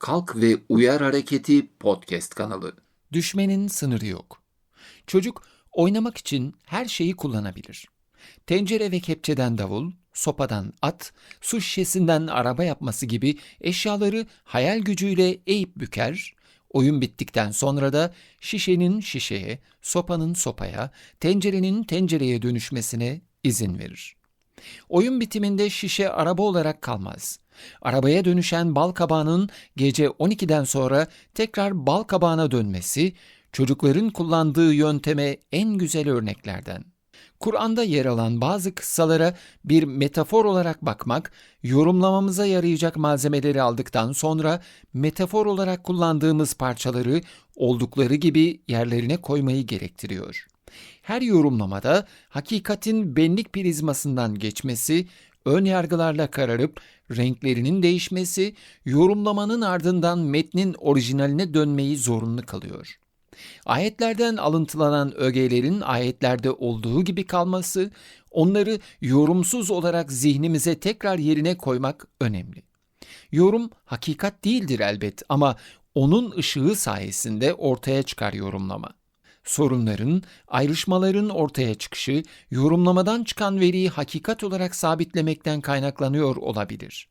Kalk ve Uyar Hareketi podcast kanalı. Düşmenin sınırı yok. Çocuk oynamak için her şeyi kullanabilir. Tencere ve kepçeden davul, sopadan at, su şişesinden araba yapması gibi eşyaları hayal gücüyle eğip büker, oyun bittikten sonra da şişenin şişeye, sopanın sopaya, tencerenin tencereye dönüşmesine izin verir. Oyun bitiminde şişe araba olarak kalmaz. Arabaya dönüşen bal kabağının gece 12'den sonra tekrar bal kabağına dönmesi, çocukların kullandığı yönteme en güzel örneklerden. Kur'an'da yer alan bazı kıssalara bir metafor olarak bakmak, yorumlamamıza yarayacak malzemeleri aldıktan sonra metafor olarak kullandığımız parçaları oldukları gibi yerlerine koymayı gerektiriyor. Her yorumlamada hakikatin benlik prizmasından geçmesi, ön yargılarla kararıp renklerinin değişmesi, yorumlamanın ardından metnin orijinaline dönmeyi zorunlu kalıyor. Ayetlerden alıntılanan ögelerin ayetlerde olduğu gibi kalması, onları yorumsuz olarak zihnimize tekrar yerine koymak önemli. Yorum hakikat değildir elbet ama onun ışığı sayesinde ortaya çıkar yorumlama. Sorunların, ayrışmaların ortaya çıkışı, yorumlamadan çıkan veriyi hakikat olarak sabitlemekten kaynaklanıyor olabilir.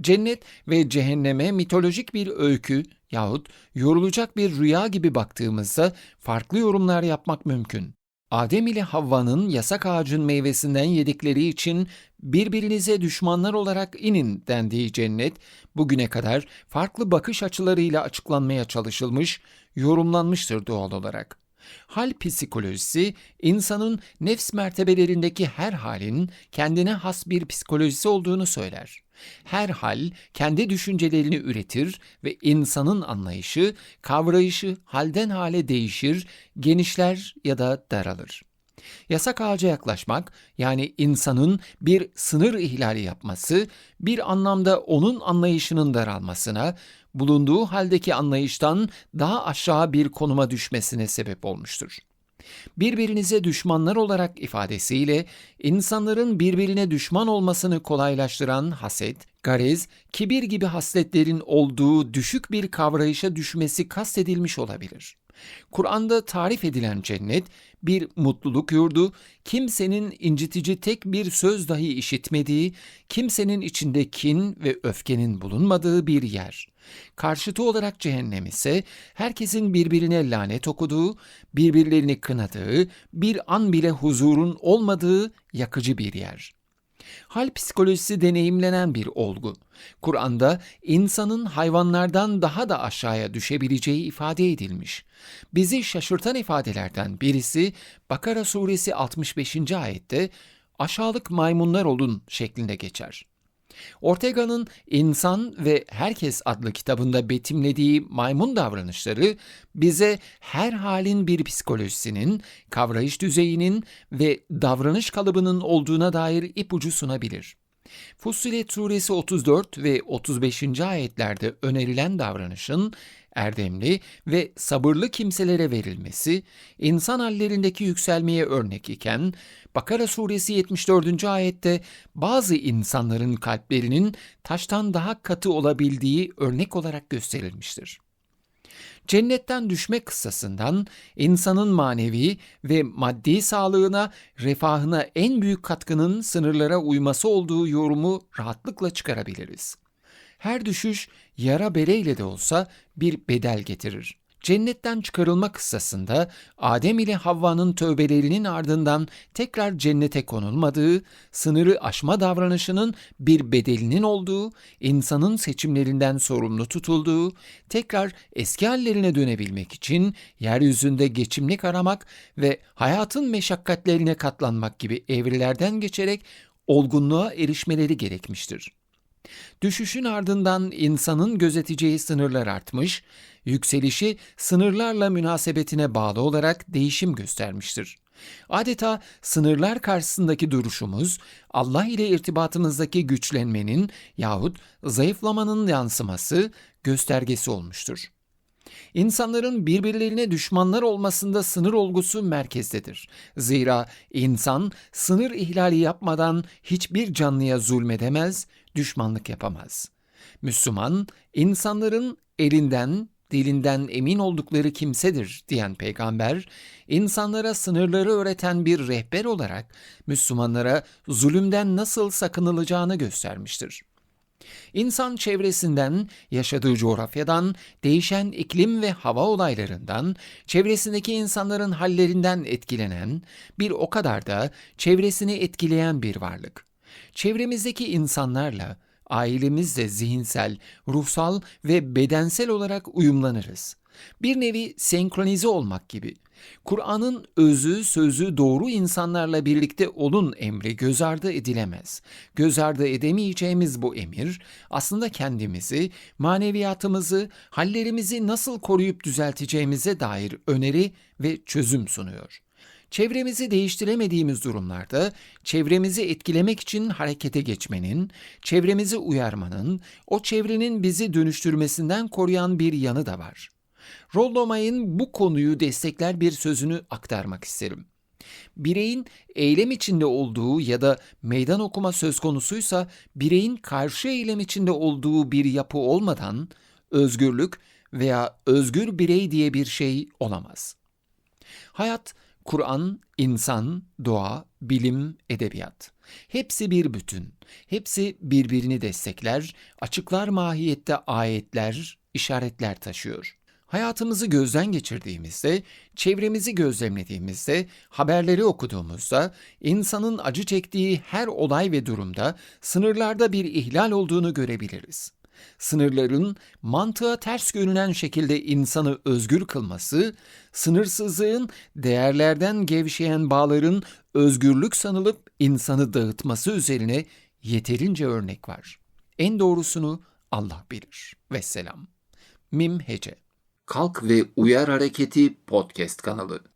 Cennet ve cehenneme mitolojik bir öykü yahut yorulacak bir rüya gibi baktığımızda farklı yorumlar yapmak mümkün. Adem ile Havva'nın yasak ağacın meyvesinden yedikleri için birbirinize düşmanlar olarak inin dendiği cennet, bugüne kadar farklı bakış açılarıyla açıklanmaya çalışılmış, yorumlanmıştır doğal olarak. Hal psikolojisi, insanın nefs mertebelerindeki her halin kendine has bir psikolojisi olduğunu söyler. Her hal kendi düşüncelerini üretir ve insanın anlayışı, kavrayışı halden hale değişir, genişler ya da daralır. Yasak ağaca yaklaşmak, yani insanın bir sınır ihlali yapması, bir anlamda onun anlayışının daralmasına, bulunduğu haldeki anlayıştan daha aşağı bir konuma düşmesine sebep olmuştur. Birbirinize düşmanlar olarak ifadesiyle insanların birbirine düşman olmasını kolaylaştıran haset, garez, kibir gibi hasletlerin olduğu düşük bir kavrayışa düşmesi kastedilmiş olabilir. Kur'an'da tarif edilen cennet bir mutluluk yurdu, kimsenin incitici tek bir söz dahi işitmediği, kimsenin içinde kin ve öfkenin bulunmadığı bir yer. Karşıtı olarak cehennem ise herkesin birbirine lanet okuduğu, birbirlerini kınadığı, bir an bile huzurun olmadığı yakıcı bir yer. Hal psikolojisi deneyimlenen bir olgu. Kur'an'da insanın hayvanlardan daha da aşağıya düşebileceği ifade edilmiş. Bizi şaşırtan ifadelerden birisi Bakara suresi 65. ayette aşağılık maymunlar olun şeklinde geçer. Ortega'nın İnsan ve Herkes adlı kitabında betimlediği maymun davranışları bize her halin bir psikolojisinin, kavrayış düzeyinin ve davranış kalıbının olduğuna dair ipucu sunabilir. Fussilet suresi 34 ve 35. ayetlerde önerilen davranışın erdemli ve sabırlı kimselere verilmesi, insan hallerindeki yükselmeye örnek iken, Bakara suresi 74. ayette bazı insanların kalplerinin taştan daha katı olabildiği örnek olarak gösterilmiştir. Cennetten düşme kıssasından insanın manevi ve maddi sağlığına, refahına en büyük katkının sınırlara uyması olduğu yorumu rahatlıkla çıkarabiliriz. Her düşüş yara bereyle de olsa bir bedel getirir. Cennetten çıkarılma kıssasında Adem ile Havva'nın tövbelerinin ardından tekrar cennete konulmadığı, sınırı aşma davranışının bir bedelinin olduğu, insanın seçimlerinden sorumlu tutulduğu, tekrar eski hallerine dönebilmek için yeryüzünde geçimlik aramak ve hayatın meşakkatlerine katlanmak gibi evrelerden geçerek olgunluğa erişmeleri gerekmiştir. Düşüşün ardından insanın gözeteceği sınırlar artmış, yükselişi sınırlarla münasebetine bağlı olarak değişim göstermiştir. Adeta sınırlar karşısındaki duruşumuz Allah ile irtibatımızdaki güçlenmenin yahut zayıflamanın yansıması, göstergesi olmuştur. İnsanların birbirlerine düşmanlar olmasında sınır olgusu merkezdedir. Zira insan sınır ihlali yapmadan hiçbir canlıya zulmedemez, düşmanlık yapamaz. Müslüman, insanların elinden, dilinden emin oldukları kimsedir diyen peygamber, insanlara sınırları öğreten bir rehber olarak Müslümanlara zulümden nasıl sakınılacağını göstermiştir. İnsan çevresinden, yaşadığı coğrafyadan, değişen iklim ve hava olaylarından, çevresindeki insanların hallerinden etkilenen, bir o kadar da çevresini etkileyen bir varlık. Çevremizdeki insanlarla, ailemizle zihinsel, ruhsal ve bedensel olarak uyumlanırız. Bir nevi senkronize olmak gibi. Kur'an'ın özü sözü doğru insanlarla birlikte olun emri göz ardı edilemez. Göz ardı edemeyeceğimiz bu emir aslında kendimizi, maneviyatımızı, hallerimizi nasıl koruyup düzelteceğimize dair öneri ve çözüm sunuyor. Çevremizi değiştiremediğimiz durumlarda çevremizi etkilemek için harekete geçmenin, çevremizi uyarmanın, o çevrenin bizi dönüştürmesinden koruyan bir yanı da var. Rollo bu konuyu destekler bir sözünü aktarmak isterim. Bireyin eylem içinde olduğu ya da meydan okuma söz konusuysa bireyin karşı eylem içinde olduğu bir yapı olmadan özgürlük veya özgür birey diye bir şey olamaz. Hayat, Kur'an, insan, doğa, bilim, edebiyat. Hepsi bir bütün. Hepsi birbirini destekler, açıklar mahiyette ayetler, işaretler taşıyor. Hayatımızı gözden geçirdiğimizde, çevremizi gözlemlediğimizde, haberleri okuduğumuzda, insanın acı çektiği her olay ve durumda sınırlarda bir ihlal olduğunu görebiliriz. Sınırların mantığa ters görünen şekilde insanı özgür kılması, sınırsızlığın değerlerden gevşeyen bağların özgürlük sanılıp insanı dağıtması üzerine yeterince örnek var. En doğrusunu Allah bilir. Vesselam. Mim Hece Kalk ve Uyar Hareketi podcast kanalı.